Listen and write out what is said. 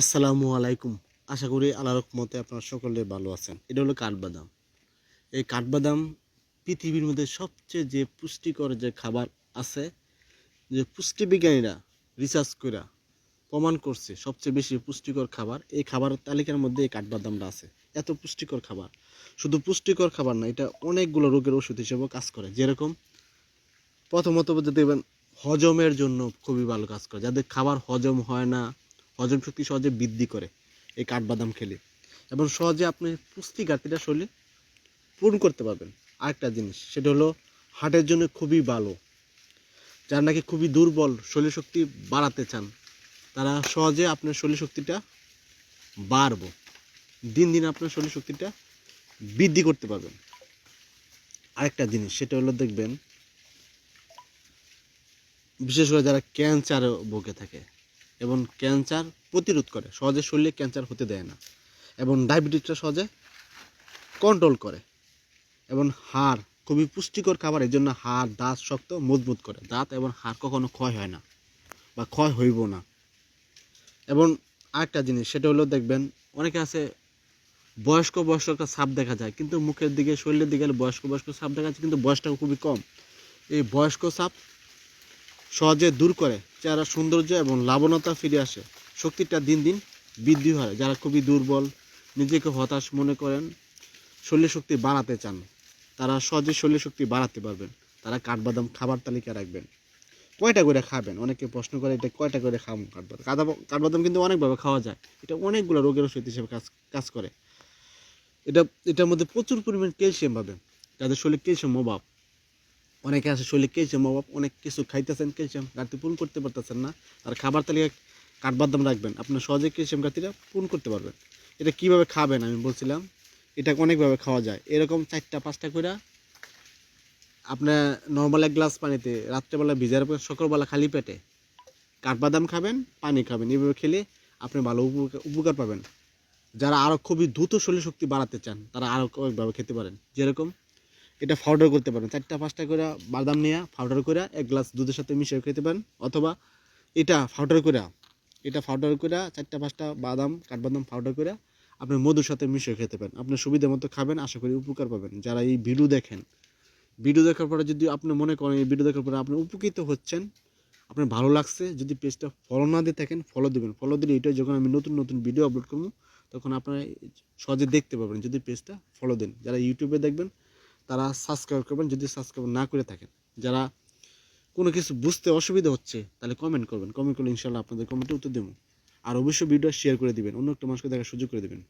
আসসালামু আলাইকুম। আশা করি আল্লাহ রহমতে আপনারা সকলে ভালো আছেন। এটা হলো কাঠবাদাম। এই কাঠবাদাম পৃথিবীর মধ্যে সবচেয়ে যে পুষ্টিকর যে খাবার আছে, যে পুষ্টিবিজ্ঞানীরা রিসার্চ করে প্রমাণ করছে সবচেয়ে বেশি পুষ্টিকর খাবার, এই খাবারের তালিকার মধ্যে এই কাঠবাদামটা আছে। এত পুষ্টিকর খাবার। শুধু পুষ্টিকর খাবার না, এটা অনেকগুলো রোগের ওষুধ হিসেবেও কাজ করে। যেরকম প্রথমত দেখবেন হজমের জন্য খুবই ভালো কাজ করে। যাদের খাবার হজম হয় না হজম শক্তি সহজে বৃদ্ধি করে এই কাঠবাদাম খেলে। এবং সহজে আপনি পুষ্টি ঘাটতিটা শরীরে পূরণ করতে পারবেন। আরেকটা জিনিস, সেটা হলো হার্টের জন্য খুবই ভালো। যারা নাকি খুবই দুর্বল শরীর শক্তি বাড়াতে চান, তারা সহজে আপনার শরীর শক্তিটা বাড়বো। দিন দিন আপনার শরীর শক্তিটা বৃদ্ধি করতে পারবেন। আরেকটা জিনিস, সেটা হলো দেখবেন, বিশেষ করে যারা ক্যান্সারে ভুগে থাকে এবং ক্যান্সার প্রতিরোধ করে। সহজে শরীরে ক্যান্সার হতে দেয় না। এবং ডায়াবেটিসটা সহজে কন্ট্রোল করে। এবং হাড় খুবই পুষ্টিকর খাবার এই জন্য হাড়, দাঁত শক্ত, মজবুত করে। দাঁত এবং হাড় কখনো ক্ষয় হয় না বা ক্ষয় হইব না। এবং আরেকটা জিনিস, সেটা হলো দেখবেন, অনেকে আছে বয়স্ক বয়স্ক একটা সাপ দেখা যায়, কিন্তু মুখের দিকে, শরীরের দিকে বয়স্ক বয়স্ক সাপ দেখা যায় কিন্তু বয়সটা খুবই কম। এই বয়স্ক সাপ সহজে দূর করে চেহারা সৌন্দর্য এবং লাবণতা ফিরে আসে। শক্তিটা দিন দিন বৃদ্ধি হয়। যারা খুবই দুর্বল, নিজেকে হতাশ মনে করেন শরীর শক্তি বাড়াতে চান, তারা সহজে শরীর শক্তি বাড়াতে পারবেন। তারা কাঠবাদাম খাবার তালিকা রাখবেন। কয়টা করে খাবেন? অনেকে প্রশ্ন করে, এটা কয়টা করে খাম কাঠবাদাম? কাঠবাদাম কাঠবাদাম কিন্তু অনেকভাবে খাওয়া যায়। এটা অনেকগুলো রোগের ওষুধ হিসেবে কাজ কাজ করে। এটা এটার মধ্যে প্রচুর পরিমাণ ক্যালসিয়াম পাবেন। যাদের শরীরে ক্যালসিয়াম অভাব। অনেকে আছে শরীরে ক্যালসিয়াম অভাব, অনেক কিছু খাইতেছেন, ক্যালসিয়াম ঘাটতি পূরণ করতে পারতেছেন না। আর খাবার তালিকা কাঠবাদাম রাখবেন। আপনার সহজে ক্যালসিয়াম ঘাটতিটা পূরণ করতে পারবেন। এটা কীভাবে খাবেন আমি বলছিলাম, এটা অনেকভাবে খাওয়া যায়। এরকম চারটা, পাঁচটা করে আপনার নর্মাল এক গ্লাস পানিতে রাত্রেবেলা ভিজার পর সকালবেলা খালি পেটে কাঠবাদাম খাবেন, পানি খাবেন। এইভাবে খেলে আপনি ভালো উপকার উপকার পাবেন। যারা আরও খুবই দ্রুত শরীর শক্তি বাড়াতে চান, তারা আরও কয়েকভাবে খেতে পারেন। যেরকম এটা পাউডার করতে পারেন। চারটা, পাঁচটা করে বাদাম নিয়ে পাউডার করে এক গ্লাস দুধের সাথে মিশিয়ে খেতে পারেন। অথবা এটা পাউডার করে, এটা পাউডার করে চারটা, পাঁচটা বাদাম, কাঠবাদাম পাউডার করে আপনি মধুর সাথে মিশিয়ে খেতে পারেন। আপনার সুবিধা মতো খাবেন, আশা করি উপকার পাবেন। যারা এই ভিডিও দেখেন ভিডিও দেখার পরে যদি আপনি মনে করেন এই ভিডিও দেখার পরে আপনি উপকৃত হচ্ছেন, আপনার ভালো লাগছে, যদি পেজটা ফলো না দিয়ে থাকেন ফলো দেবেন। ফলো দিলে এটাই যখন আমি নতুন নতুন ভিডিও আপলোড করব, তখন আপনারা সহজে দেখতে পাবেন যদি পেজটা ফলো দেন। যারা ইউটিউবে দেখবেন তারা সাবস্ক্রাইব করবেন, যদি সাবস্ক্রাইব না করে থাকেন। যারা কোনো কিছু বুঝতে অসুবিধা হচ্ছে, তাহলে কমেন্ট করবেন। কমেন্ট করলে ইনশাল্লাহ আপনাদের কমেন্টে উত্তর দেবো। আর অবশ্যই ভিডিও শেয়ার করে দিবেন। অন্য একটা মানুষকে দেখার সুযোগ করে দিবেন।